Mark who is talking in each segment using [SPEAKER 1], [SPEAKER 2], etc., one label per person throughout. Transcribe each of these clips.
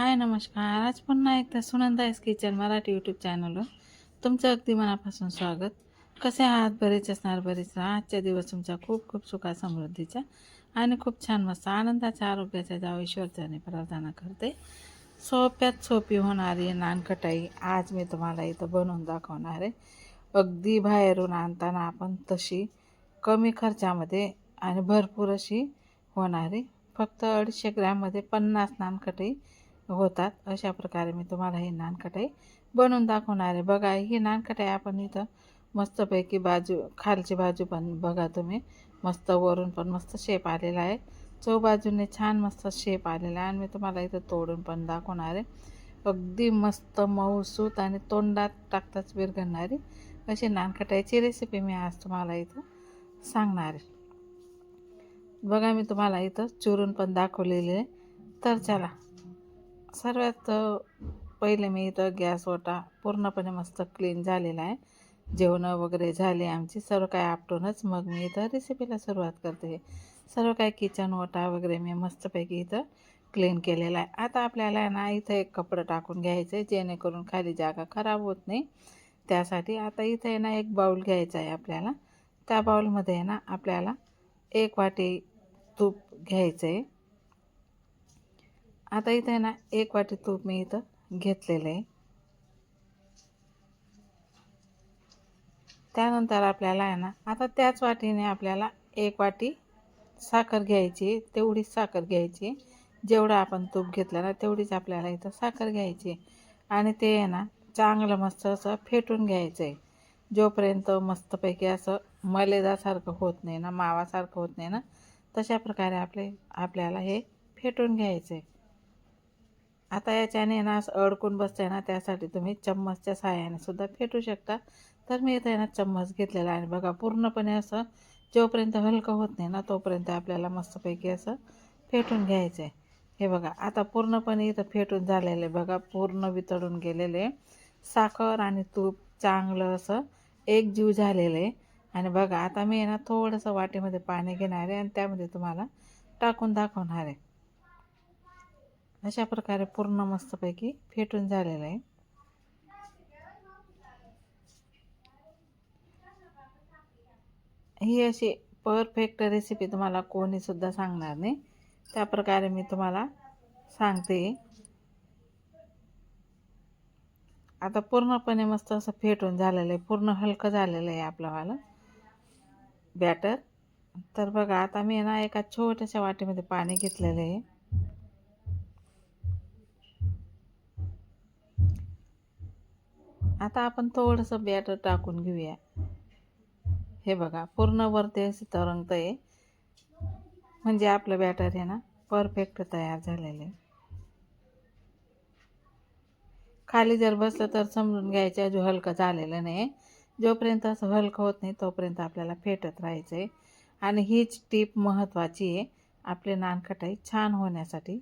[SPEAKER 1] हाय नमस्कार. आज पुन्हा एकदा सुनंदाईस किचन मराठी यूट्यूब चॅनलवर तुमचं अगदी मनापासून स्वागत. कसे आहात? बरेच असणार बरेच राहा. आजच्या दिवस तुमचा खूप खूप सुखा समृद्धीचा आणि खूप छान मस्त आनंदाच्या आरोग्याच्या जाव ईश्वरच्याने प्रार्थना करते सोप्यात सोपी होणारी नानकटाई आज मी तुम्हाला इथं बनवून दाखवणार आहे. अगदी बाहेरून आणताना आपण तशी कमी खर्चामध्ये आणि भरपूर अशी होणारी फक्त अडीचशे ग्रॅममध्ये पन्नास नानकटाई होतात. अशा प्रकारे मी तुम्हाला ही नानकटाई बनवून दाखवणार आहे. बघा ही नानकटाई आपण इथं मस्तपैकी बाजू खालची बाजू पण बघा तुम्ही. मस्त वरून पण मस्त शेप आलेला आहे. चौबाजूने छान मस्त शेप आलेला आहे. आणि मी तुम्हाला इथं तोडून पण दाखवणार आहे. अगदी मस्त मऊसूत आणि तोंडात टाकताच विरघळणारी अशी नानकटाईची रेसिपी मी आज तुम्हाला इथं सांगणार आहे. बघा मी तुम्हाला इथं चुरून पण दाखवलेली आहे. तर चला सर्वात पहिले मी इथं गॅस ओटा पूर्णपणे मस्त क्लीन झालेला आहे. जेवणं वगैरे झाले आमची सर्व काय आपटूनच मग मी इथं रेसिपीला सुरुवात करते. सर्व काय किचन ओटा वगैरे मी मस्तपैकी इथं क्लीन केलेला आहे. आता आपल्याला ना इथं एक कपडं टाकून घ्यायचं आहे जेणेकरून खाली जागा खराब होत नाही. त्यासाठी आता इथं आहे ना एक बाऊल घ्यायचा आहे आपल्याला. त्या बाऊलमध्ये आहे ना आपल्याला एक वाटी तूप घ्यायचं आहे. आता इथं आहे ना एक वाटी तूप मी इथं घेतलेलं आहे. त्यानंतर आपल्याला आहे ना आता त्याच वाटीने आपल्याला एक वाटी साखर घ्यायची तेवढीच साखर घ्यायची जेवढं आपण तूप घेतलं ना तेवढीच आपल्याला इथं साखर घ्यायची आणि ते आहे ना चांगलं मस्त असं फेटून घ्यायचं आहे. जोपर्यंत मस्तपैकी असं मलेदासारखं होत नाही ना मावासारखं होत नाही ना तशा प्रकारे आपले आपल्याला हे फेटून घ्यायचं आहे. आता याच्याने ना असं अडकून बसतं आहे ना त्यासाठी तुम्ही चम्मचच्या सहाय्याने सुद्धा फेटू शकता. तर मी इथं आहे ना चम्मच घेतलेला आणि बघा पूर्णपणे असं जोपर्यंत हलकं होत नाही ना तोपर्यंत आपल्याला मस्तपैकी असं फेटून घ्यायचं आहे हे बघा आता पूर्णपणे इथं फेटून झालेलं आहे. बघा पूर्ण वितळून गेलेले साखर आणि तूप चांगलं असं एक जीव झालेलं आहे. आणि बघा आता मी ना थोडंसं वाटीमध्ये पाणी घेणार आहे आणि त्यामध्ये तुम्हाला टाकून दाखवणार आहे. अशा प्रकारे पूर्ण मस्तपैकी फेटून झालेलं आहे. ही अशी परफेक्ट रेसिपी तुम्हाला कोणीसुद्धा सांगणार नाही. त्या प्रकारे मी तुम्हाला सांगते. आता पूर्णपणे मस्त असं फेटून झालेलं आहे. पूर्ण हलकं झालेलं आहे आपलं बॅटर तर बघा आता मी ना एका छोट्याशा वाटीमध्ये पाणी घेतलेलं आहे. आता आपण थोडंसं बॅटर टाकून घेऊया. हे बघा पूर्ण वरती असे तरंगत आहे म्हणजे आपलं बॅटर आहे ना परफेक्ट तयार झालेलं आहे. खाली जर बसलं तर समजून घ्यायचं जो हलकं झालेलं नाही. जोपर्यंत असं हलकं होत नाही तोपर्यंत आपल्याला फेटत राहायचं आहे आणि हीच टीप महत्त्वाची आहे आपले नानखटाई छान होण्यासाठी.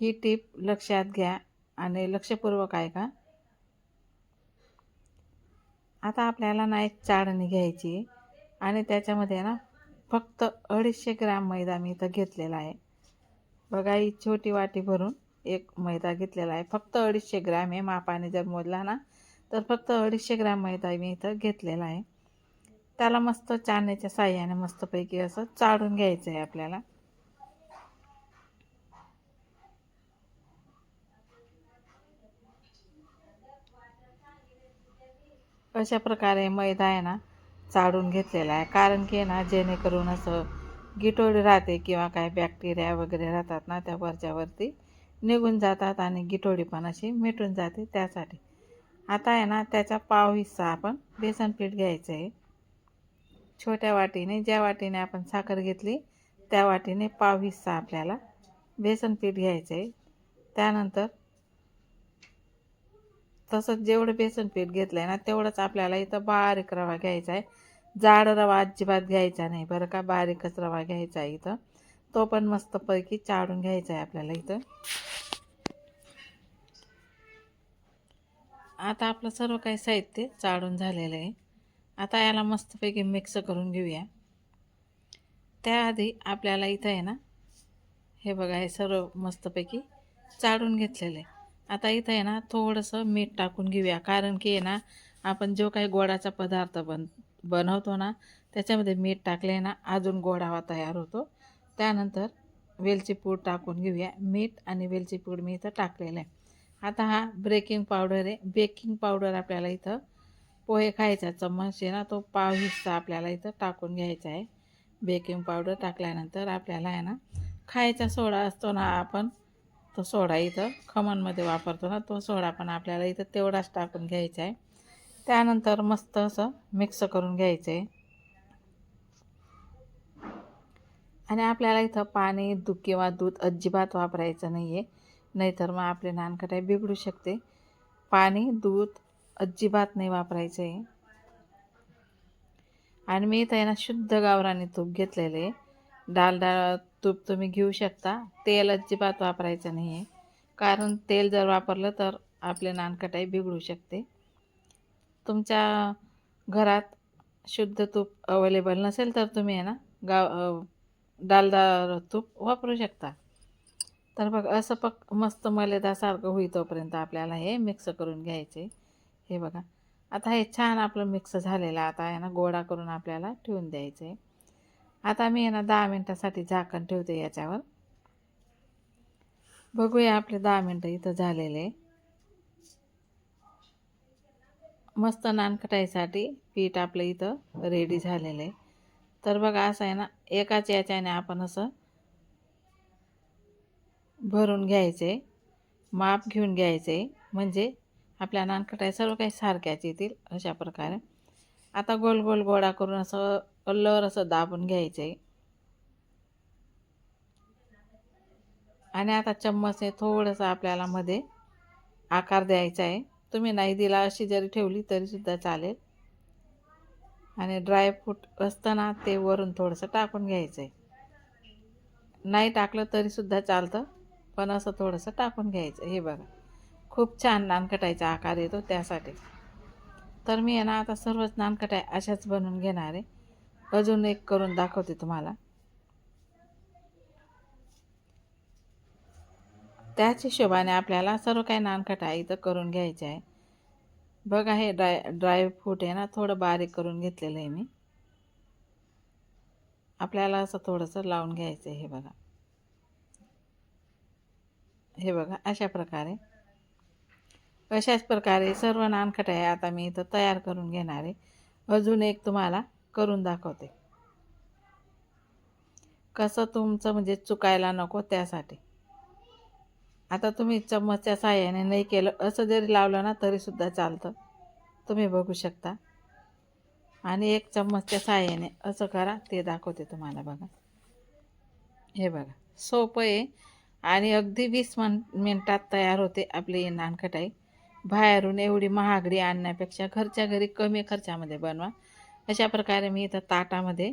[SPEAKER 1] ही टीप लक्षात घ्या. आणि लक्षपूर्वक ऐका. आता आपल्याला ना एक चाळणी घ्यायची आणि त्याच्यामध्ये ना फक्त अडीचशे ग्रॅम मैदा मी इथं घेतलेला आहे. बघा ही छोटी वाटी भरून एक मैदा घेतलेला आहे. फक्त अडीचशे ग्रॅम आहे मापाने जर मोजला ना तर फक्त अडीचशे ग्रॅम मैदा मी इथं घेतलेला आहे. त्याला मस्त चाळण्याच्या साह्याने मस्तपैकी असं चाळून घ्यायचं आहे आपल्याला. अशा प्रकारे मैदा आहे ना चाळून घेतलेला आहे. कारण की ना जेणेकरून असं गिटोळी राहते किंवा काय बॅक्टेरिया वगैरे राहतात ना त्या वरच्यावरती निघून जातात आणि गिटोळी पण अशी मिटून जाते त्यासाठी. आता आहे ना त्याचा पाव हिस्सा आपण बेसन पीठ घ्यायचं आहे. छोट्या वाटीने ज्या वाटीने आपण साखर घेतली त्या वाटीने पाव हिस्सा आपल्याला बेसन पीठ घ्यायचं आहे. त्यानंतर तसंच जेवढं बेसन पीठ घेतलं आहे ना तेवढंच आपल्याला इथं बारीक रवा घ्यायचा आहे जाड रवा अजिबात घ्यायचा नाही बरं का? बारीकच रवा घ्यायचा आहे इथं. तो पण मस्तपैकी चाळून घ्यायचा आहे आपल्याला इथं. आता आपलं सर्व काही साहित्य चाळून झालेलं आहे. आता याला मस्तपैकी मिक्स करून घेऊया. त्याआधी आपल्याला इथं आहे ना हे बघा हे सर्व मस्तपैकी चाळून घेतलेलं आहे. आता इथं आहे ना थोडंसं मीठ टाकून घेऊया. कारण की आहे ना आपण जो काही गोडाचा पदार्थ बन बनवतो ना त्याच्यामध्ये मीठ टाकले ना अजून गोडावा तयार होतो. त्यानंतर वेलची पूड टाकून घेऊया. मीठ आणि वेलची पूड मी इथं टाकलेलं आहे. आता हा ब्रेकिंग पावडर आहे. बेकिंग पावडर आपल्याला इथं पोहे खायचा चम्मच आहे ना तो पाव हिस्सा आपल्याला इथं टाकून घ्यायचा आहे. बेकिंग पावडर टाकल्यानंतर आपल्याला आहे ना खायचा सोडा असतो ना आपण तो सोडा इथं. खमणमध्ये वापरतो ना तो सोडा पण आपल्याला इथं तेवढाच टाकून घ्यायचा आहे त्यानंतर मस्त असं मिक्स करून घ्यायचं आहे आणि आपल्याला इथं पाणी दूध किंवा दूध अजिबात वापरायचं नाही आहे नाहीतर मग आपले नानकटाई बिघडू शकते. पाणी दूध अजिबात नाही वापरायचं आहे आणि मी इथं आहे ना शुद्ध गावराने तूप घेतलेले आहे डालडा तूप तुम्ही घेऊ शकता. तेल अजिबात वापरायचं नाही आहे कारण तेल जर वापरलं तर आपले नानकटाई बिघडू शकते. तुमच्या घरात शुद्ध तूप अवेलेबल नसेल तर तुम्ही आहे ना गाव डालदार तूप वापरू शकता. तर बघ असं पक मस्त मलेदासारखं होई तोपर्यंत आपल्याला हे मिक्स करून घ्यायचे. हे बघा. आता हे छान आपलं मिक्स झालेलं आता आहे ना गोडा करून आपल्याला ठेवून द्यायचं आहे आता मी आहे ना दहा मिनटासाठी झाकण ठेवते याच्यावर. बघूया आपले दहा मिनटं इथं झालेले मस्त नानकटाईसाठी पीठ आपलं इथं रेडी झालेलं आहे. तर बघा असं आहे ना एकाच याच्याने आपण असं भरून घ्यायचे माप घेऊन घ्यायचे. म्हणजे आपल्या नानकटाई सर्व काही सारख्याच येतील अशा प्रकारे. आता गोल गोल गोळा करून असं अल्लर असं दाबून घ्यायचं. आहे आणि आता चम्मचने थोडंसं आपल्याला मध्ये आकार द्यायचा आहे. तुम्ही नाही दिला अशी जरी ठेवली तरीसुद्धा चालेल. आणि ड्रायफ्रूट असतं ना ते वरून थोडंसं टाकून घ्यायचं आहे नाही टाकलं तरीसुद्धा चालतं पण असं थोडंसं टाकून घ्यायचं. हे बघा खूप छान नानकटायचा आकार येतो त्यासाठी. तर मी आहे ना आता सर्वच नानकटाई अशाच बनवून घेणार आहे. अजून एक करून दाखवते तुम्हाला. त्याच हिशोबाने आपल्याला सर्व काही नानकटाई इथं करून घ्यायचे आहे. बघा हे ड्राय ड्रायफ्रूट आहे ना थोडं बारीक करून घेतलेलं आहे मी. आपल्याला असं थोडंसं लावून घ्यायचं आहे हे बघा. हे बघा अशा प्रकारे. अशाच प्रकारे सर्व नानखटाई आता मी इथं तयार करून घेणार आहे. अजून एक तुम्हाला करून दाखवते. कसं तुमचं म्हणजे चुकायला नको त्यासाठी. आता तुम्ही चम्मचच्या साह्याने नाही केलं असं जरी लावलं ना तरीसुद्धा चालतं. तुम्ही बघू शकता. आणि एक चम्मचच्या साह्याने असं करा ते दाखवते तुम्हाला बघा. हे बघा सोपं आहे. आणि अगदी वीस मन मिनटात तयार होते आपली नानखटाई. बाहेरून एवढी महागडी आणण्यापेक्षा घरच्या घरी कमी खर्चामध्ये बनवा. अशा प्रकारे मी इथं ताटामध्ये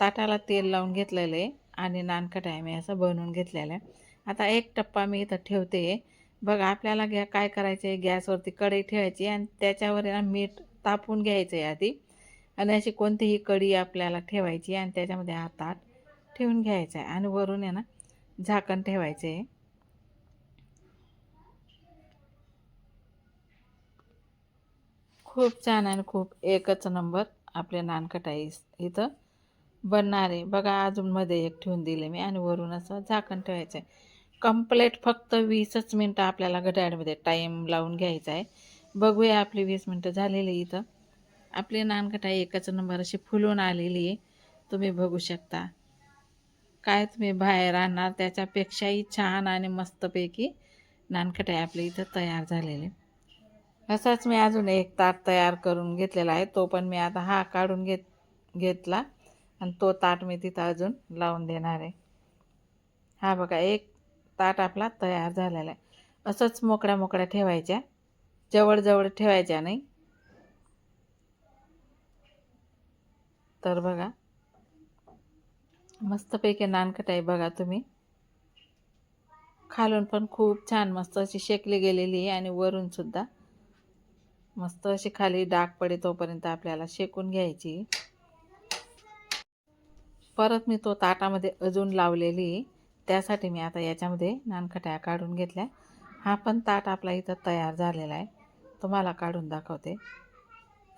[SPEAKER 1] ताटाला तेल लावून घेतलेलं आहे आणि नानखटाई मी असं बनवून घेतलेलं आहे. आता एक टप्पा मी इथं ठेवते. बघा आपल्याला घ्या काय करायचं आहे गॅसवरती कढई ठेवायची आणि त्याच्यावर ना मीठ तापून घ्यायचं आहे आधी. आणि अशी कोणतीही कढी आपल्याला ठेवायची आणि त्याच्यामध्ये हा ताट ठेवून घ्यायचा आहे. आणि वरून आहे ना झाकण ठेवायचं आहे खूप छान आणि खूप एकच नंबर आपले नानकटाई इथं बनणार आहे. बघा अजून मध्ये एक ठेवून दिले मी आणि वरून असं झाकण ठेवायचं आहे कंप्लेट फक्त वीसच मिनटं आपल्याला घड्याळमध्ये टाईम लावून घ्यायचा आहे. बघूया आपली वीस मिनटं झालेली इथं. आपली नानकटाई एकच नंबर अशी फुलून आलेली आहे. तुम्ही बघू शकता. काय तुम्ही बाहेर आणणार त्याच्यापेक्षाही छान आणि मस्तपैकी नानकटाई आपली इथं तयार झालेली असाच मी अजून एक ताट तयार करून घेतलेला आहे. तो पण मी आता हा काढून घेत घेतला आणि तो ताट मी तिथं अजून लावून देणार आहे. हा बघा एक ताट आपला तयार झालेला आहे. असंच मोकळ्या मोकळ्या ठेवायच्या. जवळजवळ ठेवायच्या नाही. तर बघा मस्तपैकी नानकटाई बघा तुम्ही. खालून पण खूप छान मस्त अशी शेकली गेलेली आहे आणि वरून सुद्धा. मस्त अशी खाली डाग पडे तोपर्यंत आपल्याला शेकून घ्यायची. परत मी तो ताटामध्ये अजून लावलेली. त्यासाठी मी आता याच्यामध्ये नानखट्या काढून घेतल्या. हा पण ताट आपला इथं तयार झालेला आहे. तुम्हाला काढून दाखवते.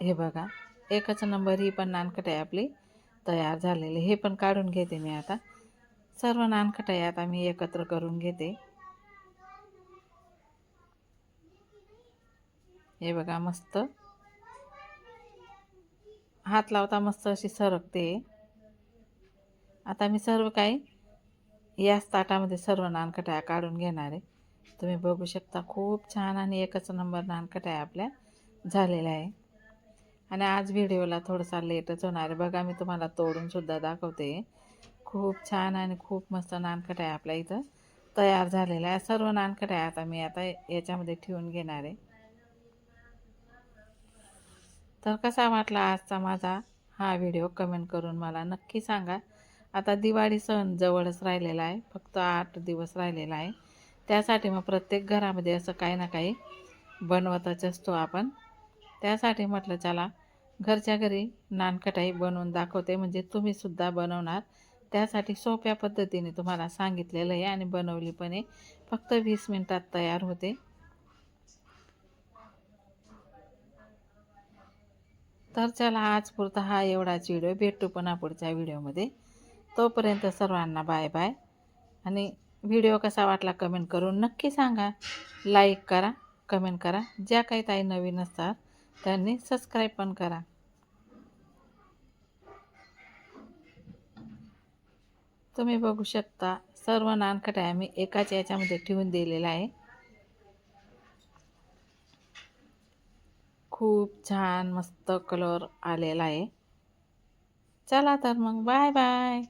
[SPEAKER 1] हे बघा एकच नंबर ही पण नानखटाई आपली तयार झालेली. हे पण काढून घेते मी आता. सर्व नानखटाई आता मी एकत्र करून घेते. हे बघा मस्त. हात लावता मस्त अशी सरकते. आता मी सर्व काही याच ताटामध्ये सर्व नानकटाया काढून घेणार आहे. तुम्ही बघू शकता खूप छान आणि एकच नंबर नानकटाया आपल्या झालेल्या आहे. आणि आज व्हिडिओला थोडंसा लेटच होणार आहे. बघा मी तुम्हाला तोडूनसुद्धा दाखवते. खूप छान आणि खूप मस्त नानकटाया आपल्या इथं तयार झालेला आहे. सर्व नानकटाया आता मी आता याच्यामध्ये ठेवून घेणार आहे. तर कसा वाटला आजचा माझा हा व्हिडिओ कमेंट करून मला नक्की सांगा. आता दिवाळी सण जवळच राहिलेला आहे फक्त आठ दिवस राहिलेला आहे. त्यासाठी मग प्रत्येक घरामध्ये असं काही ना काही बनवतच असतो आपण. त्यासाठी म्हटलं चला घरच्या घरी नानकटाई बनवून दाखवते. म्हणजे तुम्हीसुद्धा बनवणार. त्यासाठी सोप्या पद्धतीने तुम्हाला सांगितलेलं आहे आणि बनवली पण आहे. फक्त वीस मिनटात तयार होते. तर चला आज पुरता हा एवढाच व्हिडिओ. भेटू पुन्हा पुढच्या व्हिडिओमध्ये. तोपर्यंत सर्वांना बाय बाय. आणि व्हिडिओ कसा वाटला कमेंट करून नक्की सांगा. लाईक करा कमेंट करा. ज्या काही ताई नवीन असतात त्यांनी सबस्क्राईब पण करा. तुम्ही बघू शकता सर्व नानकट्या मी एकाच याच्यामध्ये ठेवून दिलेला आहे. खूप छान मस्त कलर आलेला आहे. चला तर मग बाय बाय